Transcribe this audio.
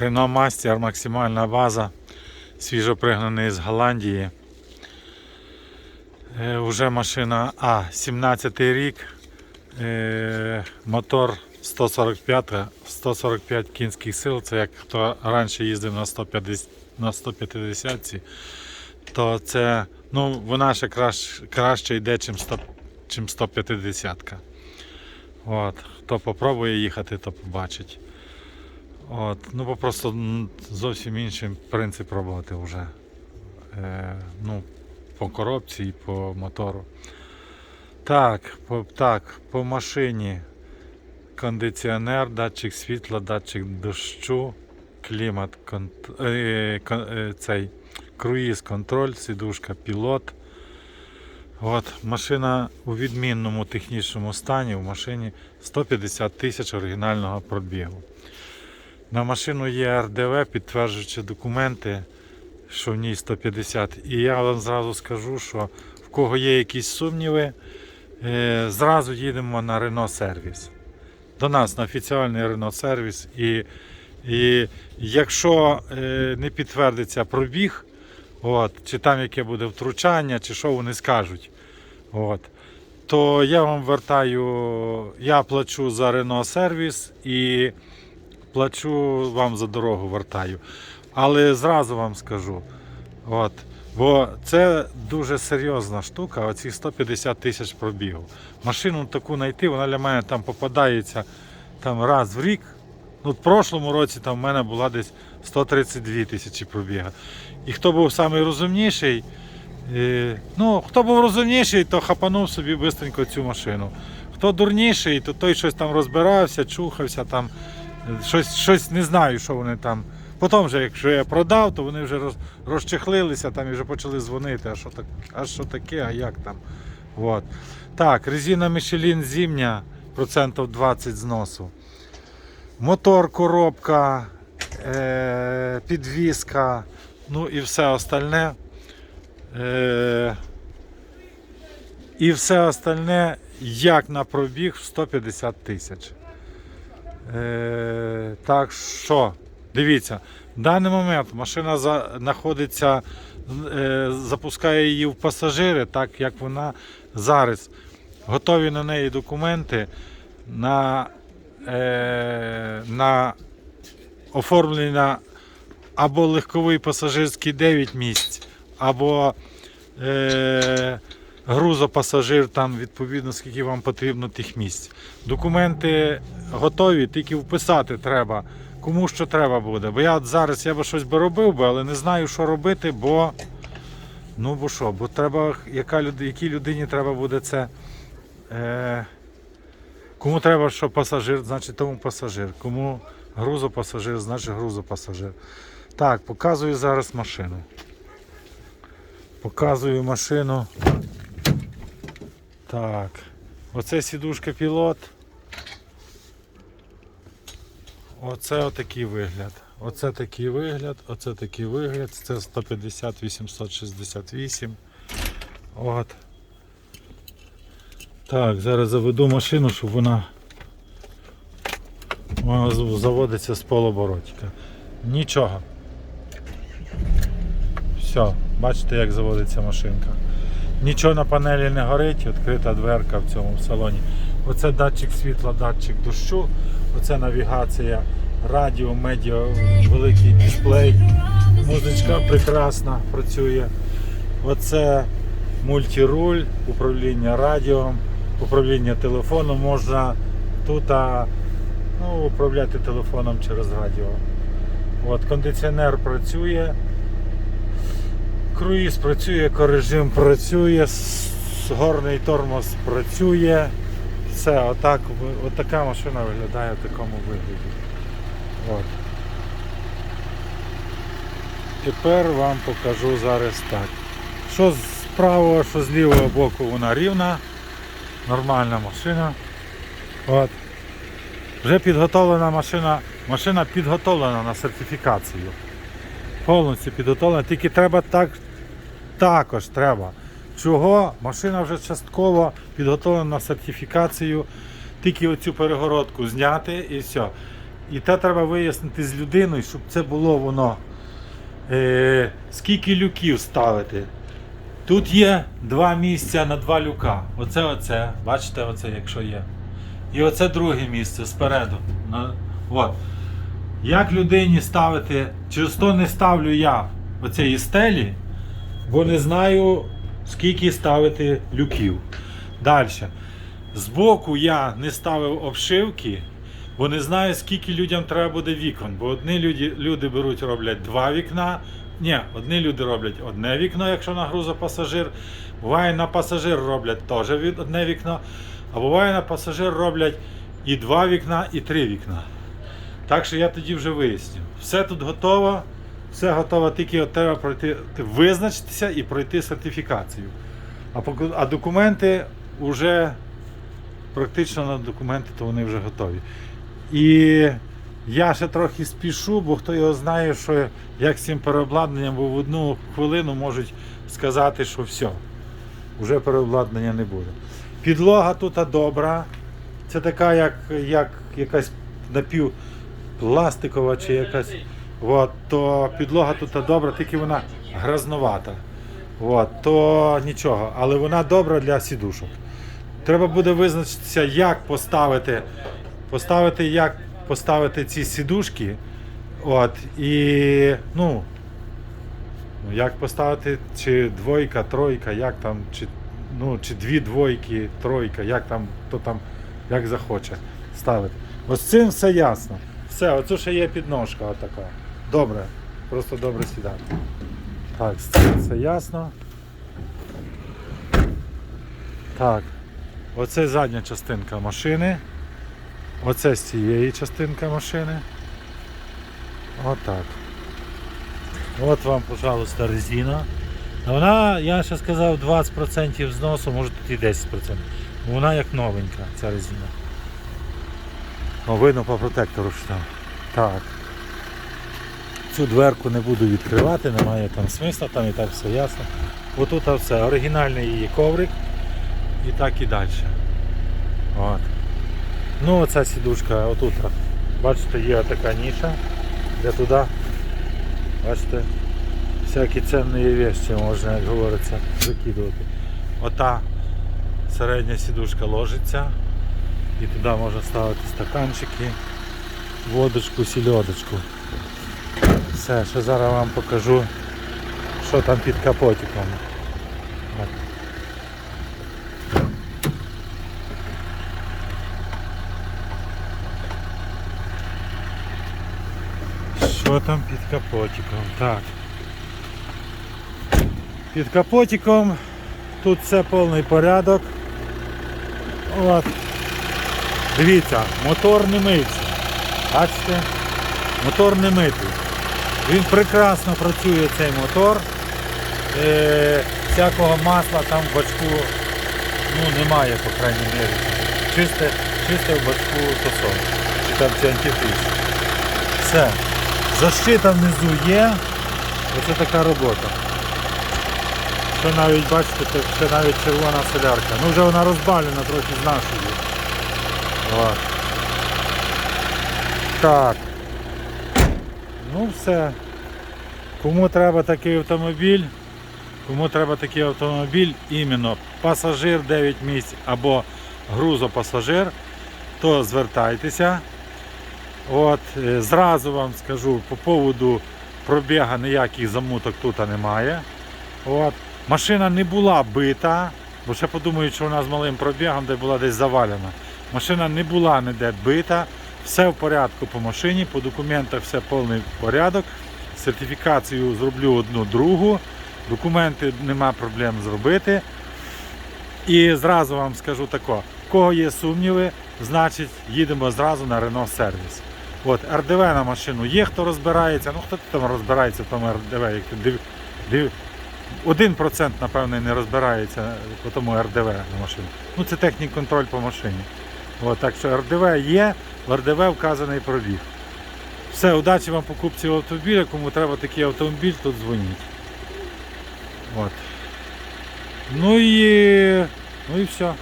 Renault Master, максимальна база, свіжопригнаний з Голландії. Е, Уже машина А, 17 рік. Е, мотор 145, 145 кінських сил. Це як хто раніше їздив на 150, на 150 то це ну, вона ще краще, краще йде, чим, 100, чим 150. От. Хто попробує їхати, то побачить. От. Ну, бо просто зовсім інший принцип роботи вже. Е, ну, по коробці і по мотору. Так, по, так, по машині кондиціонер, датчик світла, датчик дощу, клімат, е, кон... е, цей круїз контроль, сидушка, пілот. От, машина у відмінному технічному стані, в машині 150 тисяч оригінального пробігу. На машину є РДВ, підтверджуючи документи, що в ній 150. І я вам зразу скажу, що в кого є якісь сумніви, е, зразу їдемо на Renault сервіс. До нас на офіціальний Renault сервіс. І, і якщо е, не підтвердиться пробіг, от, чи там яке буде втручання, чи що вони скажуть, от, то я вам вертаю, я плачу за Renault сервіс і плачу вам за дорогу вертаю. Але зразу вам скажу, от, бо це дуже серйозна штука, оці 150 тисяч пробігу. Машину таку знайти, вона для мене там попадається там, раз в рік. Ну, в прошлому році там в мене була десь 132 тисячі пробіга. І хто був найрозумніший, е, ну, хто був розумніший, то хапанув собі швидко цю машину. Хто дурніший, то той щось там розбирався, чухався там, щось, щось не знаю, що вони там. Потім, вже, якщо я продав, то вони вже роз, розчехлилися там і вже почали дзвонити, а що, так, а що таке, а як там. От. Так, резина Michelin зимня, процентів 20 зносу. Мотор, коробка, е, підвіска, ну і все остальне. Е, і все остальне як на пробіг в 150 тисяч. Е, так що, дивіться, в даний момент машина знаходиться, е, запускає її в пасажири, так як вона зараз. Готові на неї документи на, е, на оформлення або легковий пасажирський 9 місць, або е, грузопасажир, там відповідно скільки вам потрібно тих місць. Документи готові, тільки вписати треба. Кому що треба буде. Бо я от зараз я би щось би робив би, але не знаю, що робити, бо ну бо що, бо треба, яка люд, якій людині треба буде це. Е, кому треба, що пасажир, значить тому пасажир. Кому грузопасажир, значить грузопасажир. Так, показую зараз машину. Показую машину. Так. Оце сідушка пілот. Оце отакий вигляд. Оце такий вигляд, оце такий вигляд. Це 150 868. От. Так, зараз заведу машину, щоб вона, вона заводиться з полоборотика. Нічого. Все, бачите, як заводиться машинка. Нічого на панелі не горить, відкрита дверка в цьому салоні. Оце датчик світла, датчик дощу, оце навігація, радіо, медіа, великий дисплей. Музичка прекрасна працює. Оце мультируль, управління радіо, управління телефоном. Можна тут ну, управляти телефоном через радіо. От, кондиціонер працює. Круїз працює, екорежим працює, горний тормоз працює. Все, отак, отака машина виглядає в такому вигляді. От. Тепер вам покажу зараз так. Що з правого, що з лівого боку вона рівна. Нормальна машина. От. Вже підготовлена машина. Машина підготовлена на сертифікацію. Повністю підготовлена, тільки треба так також треба. Чого? Машина вже частково підготовлена на сертифікацію. Тільки оцю перегородку зняти і все. І те треба вияснити з людиною, щоб це було воно. Е, скільки люків ставити. Тут є два місця на два люка. Оце оце. Бачите, оце, якщо є. І оце друге місце спереду. От. Як людині ставити, через то не ставлю я оцеї стелі, бо не знаю, скільки ставити люків. Далі. Збоку я не ставив обшивки, бо не знаю, скільки людям треба буде вікон. Бо одні люди, люди беруть, роблять два вікна. Ні, одні люди роблять одне вікно, якщо на грузопасажир. Буває на пасажир роблять теж одне вікно. А буває на пасажир роблять і два вікна, і три вікна. Так що я тоді вже виясню. Все тут готово, все готово, тільки от треба пройти, визначитися і пройти сертифікацію. А, а документи вже практично на документи, то вони вже готові. І я ще трохи спішу, бо хто його знає, що як з цим переобладнанням, бо в одну хвилину можуть сказати, що все, вже переобладнання не буде. Підлога тут добра. Це така, як, як якась напівпластикова чи якась. От, то підлога тут добра, тільки вона грязновата. От, то нічого, але вона добра для сідушок. Треба буде визначитися, як поставити, поставити, як поставити ці сідушки. От, і ну, ну, як поставити, чи двойка, тройка, як там, чи, ну, чи дві двойки, тройка, як там, хто там, як захоче ставити. Ось цим все ясно. Все, оце ще є підножка отака. Добре, просто добре сідати. Так, все ясно. Так, оце задня частинка машини. Оце з цієї частинки машини. Отак. От вам, пожалуйста, резина. Вона, я ще сказав, 20% зносу, може тут і 10%. Вона як новенька, ця резина. О, видно по протектору що там. Так. Цю дверку не буду відкривати, немає там смисла, там і так все ясно. Отут все. Оригінальний її коврик. І так і далі. От. Ну оця сідушка отут. Бачите, є така ніша, де туди, бачите, всякі цінні вещи можна, як говориться, закидувати. Ота середня сідушка ложиться і туди можна ставити стаканчики, водочку, сільодочку. Все, ще зараз вам покажу, що там під капотиком. Що там під капотиком? Так. Під капотиком тут все повний порядок. От. Дивіться, мотор не мився. Бачите? Мотор не митий. Він прекрасно працює цей мотор. Е, всякого масла там в бачку ну, немає, по крайній мірі. Чисте, чисте в бачку тосол. Чи там чи антифриз. Все. Защита внизу є. Оце така робота. Що навіть бачите, це ще навіть червона солярка. Ну вже вона розбавлена трохи з нашої. Так. Ну все. Кому треба такий автомобіль, кому треба такий автомобіль, іменно пасажир 9 місць або грузопасажир, то звертайтеся. От, е, зразу вам скажу по поводу пробіга ніяких замуток тут немає. От. Машина не була бита, бо ще подумають, що вона з малим пробігом де була десь завалена. Машина не була ніде бита, все в порядку по машині, по документах все повний порядок. Сертифікацію зроблю одну другу. Документи нема проблем зробити. І зразу вам скажу тако, кого є сумніви, значить їдемо зразу на Renault сервіс. От, РДВ на машину є, хто розбирається, ну хто там розбирається в тому РДВ, як див, 1% напевне не розбирається по тому РДВ на машину. Ну це технік контроль по машині. От, так що РДВ є, в РДВ вказаний пробіг. Все, удачі вам покупці автомобіля, кому треба такий автомобіль, тут дзвоніть. От. Ну і, ну і все.